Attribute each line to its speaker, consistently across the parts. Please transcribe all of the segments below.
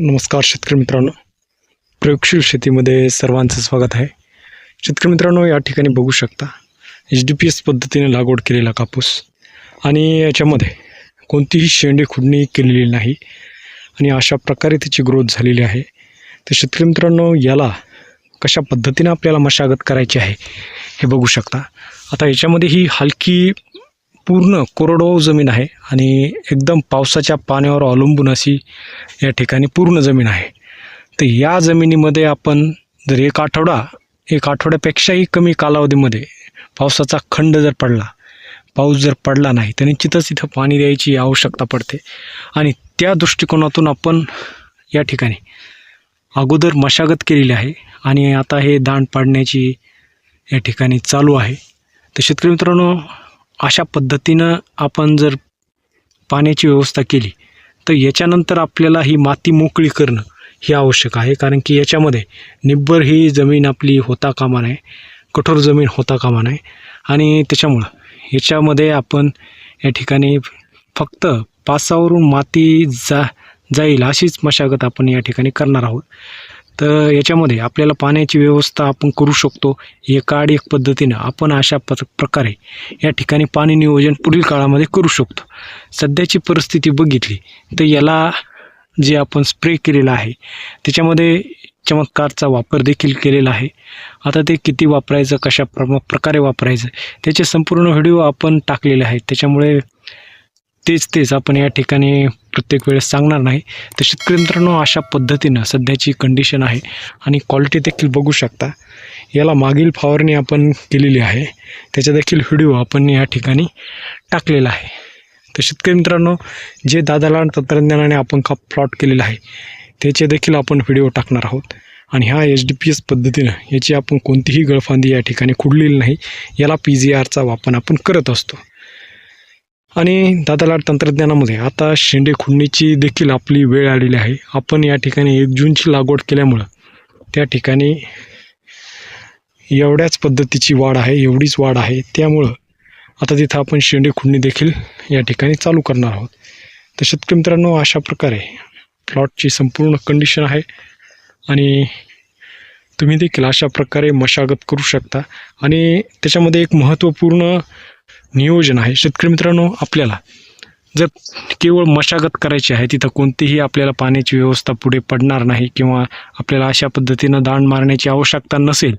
Speaker 1: नमस्कार शेतकरी मित्रांनो. प्रयोगशील शेतीमध्ये सर्वांचं स्वागत आहे. शेतकरी मित्रांनो या ठिकाणी बघू शकता एच डी पी एस पद्धतीने लागवड केलेला कापूस आणि याच्यामध्ये कोणतीही शेंडे खुडणी केलेली नाही आणि अशा प्रकारे त्याची ग्रोथ झालेली आहे. तर शेतकरी मित्रांनो याला कशा पद्धतीने आपल्याला मशागत करायची आहे हे बघू शकता. आता याच्यामध्ये ही हलकी पूर्ण कोरडवाहू जमीन आहे आणि एकदम पावसाच्या पाण्यावर अवलंबून अशी या ठिकाणी पूर्ण जमीन आहे. तर या जमिनीमध्ये आपण जर एक आठवडा एक आठवड्यापेक्षाही कमी कालावधीमध्ये पावसाचा खंड जर पडला पाऊस जर पडला नाही तर निश्चितच इथं पाणी द्यायची आवश्यकता पडते. आणि त्या दृष्टिकोनातून आपण या ठिकाणी अगोदर मशागत केलेली आहे आणि आता हे दांड पाडण्याची या ठिकाणी चालू आहे. तर शेतकरी मित्रांनो अशा पद्धतीनं आपण जर पाण्याची व्यवस्था केली तर याच्यानंतर आपल्याला ही माती मोकळी करणं हे आवश्यक आहे. कारण की याच्यामध्ये निब्बर ही जमीन आपली होता कामा नये कठोर जमीन होता कामा नये. आणि त्याच्यामुळं याच्यामध्ये आपण या ठिकाणी फक्त पासावरून माती जा जाईल अशीच मशागत आपण या ठिकाणी करणार आहोत. तर याच्यामध्ये आपल्याला पाण्याची व्यवस्था आपण करू शकतो. एकाड एक पद्धतीनं आपण अशा प प्रकारे या ठिकाणी पाणी नियोजन पुढील काळामध्ये करू शकतो. सध्याची परिस्थिती बघितली तर याला जे आपण स्प्रे केलेलं आहे त्याच्यामध्ये चमत्कारचा वापर देखील केलेला आहे. आता ते किती वापरायचं कशा प्र प्रकारे वापरायचं त्याचे संपूर्ण व्हिडिओ आपण टाकलेले आहेत. त्याच्यामुळे तेच तेच आपण या ठिकाणी प्रत्येक वेळेस सांगणार नाही. तर शेतकरी मित्रांनो अशा पद्धतीनं सध्याची कंडिशन आहे आणि क्वालिटी देखील बघू शकता. याला मागील फवारणी आपण केलेली आहे. त्याचा देखील व्हिडिओ आपण या ठिकाणी टाकलेला आहे. तर शेतकरी मित्रांनो जे दादाला तंत्रज्ञानाने आपण का प्लॉट केलेला आहे त्याचे देखील आपण व्हिडिओ टाकणार आहोत. आणि ह्या एच डी पी एस पद्धतीनं याची आपण कोणतीही गळफांदी या ठिकाणी खुडलेली नाही. याला पी जी आरचा वापर आपण करत असतो. आणि दादालाड तंत्रज्ञानामध्ये आता शेंडे खुडणीची देखील आपली वेळ आलेली आहे. आपण या ठिकाणी एक जूनची लागवड केल्यामुळं त्या ठिकाणी एवढ्याच पद्धतीची वाढ आहे एवढीच वाढ आहे. त्यामुळं आता तिथं आपण शेंडे खुडणी देखील या ठिकाणी चालू करणार आहोत. तर शेतकरी मित्रांनो अशा प्रकारे प्लॉटची संपूर्ण कंडिशन आहे आणि तुम्ही देखील अशा प्रकारे मशागत करू शकता. आणि त्याच्यामध्ये एक महत्त्वपूर्ण नियोजन आहे. शेतकरी मित्रांनो आपल्याला जर केवळ मशागत करायची आहे तिथं कोणतीही आपल्याला पाण्याची व्यवस्था पुढे पडणार नाही किंवा आपल्याला अशा पद्धतीनं दाण मारण्याची आवश्यकता नसेल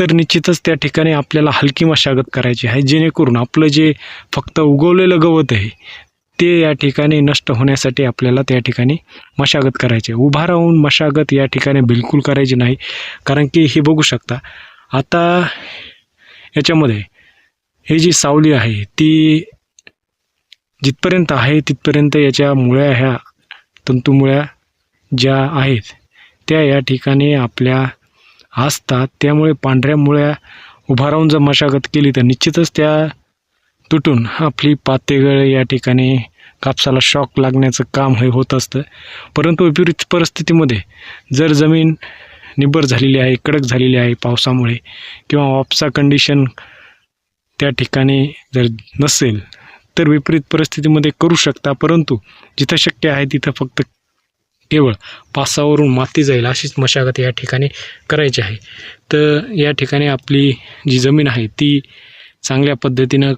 Speaker 1: तर निश्चितच त्या ठिकाणी आपल्याला हलकी मशागत करायची आहे. जेणेकरून आपलं जे फक्त उगवलेलं गवत आहे ते या ठिकाणी नष्ट होण्यासाठी आपल्याला त्या ठिकाणी मशागत करायची आहे. उभा राहून मशागत या ठिकाणी बिलकुल करायची नाही. कारण की हे बघू शकता आता याच्यामध्ये ही जी सावली आहे ती जिथपर्यंत आहे तिथपर्यंत याच्या मुळ्या ह्या तंतुमुळ्या ज्या आहेत त्या या ठिकाणी आपल्या असतात. त्यामुळे पांढऱ्या मुळ्या उभा राहून जर मशागत केली तर निश्चितच त्या तुटून आपली पातेगळ या ठिकाणी कापसाला शॉक लागण्याचं काम हे होत असतं. परंतु विपरीत परिस्थितीमध्ये जर जमीन निब्बर झालेली आहे कडक झालेली आहे पावसामुळे किंवा वापसा कंडिशन त्या ठिकाणी जर नसेल तर विपरीत परिस्थितीमध्ये करू शकता. परंतु जिथं शक्य आहे तिथं फक्त केवळ पासावरून माती जाईल अशीच मशागत या ठिकाणी करायची आहे. तर या ठिकाणी आपली जी जमीन आहे ती चांगल्या पद्धतीनं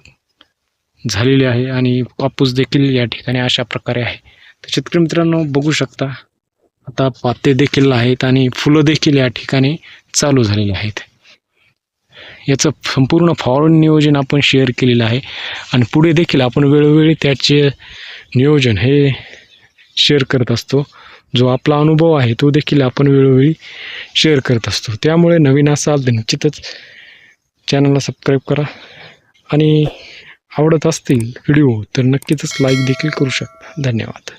Speaker 1: झालेली आहे आणि कापूस देखील या ठिकाणी अशा प्रकारे आहे. तर शेतकरी मित्रांनो बघू शकता आता पाते देखील आहेत आणि फुलं देखील या ठिकाणी चालू झालेली आहेत. याचं संपूर्ण फॉरवर्ड नियोजन आपण शेअर केलेलं आहे. आणि पुढे देखील आपण वेळोवेळी त्याचे नियोजन हे शेअर करत असतो. जो आपला अनुभव आहे तो देखील आपण वेळोवेळी शेअर करत असतो. त्यामुळे नवीन असाल तर निश्चितच चॅनलला सबस्क्राईब करा. आणि आवडत असतील व्हिडिओ तर नक्कीच लाईक देखील करू शकता. धन्यवाद.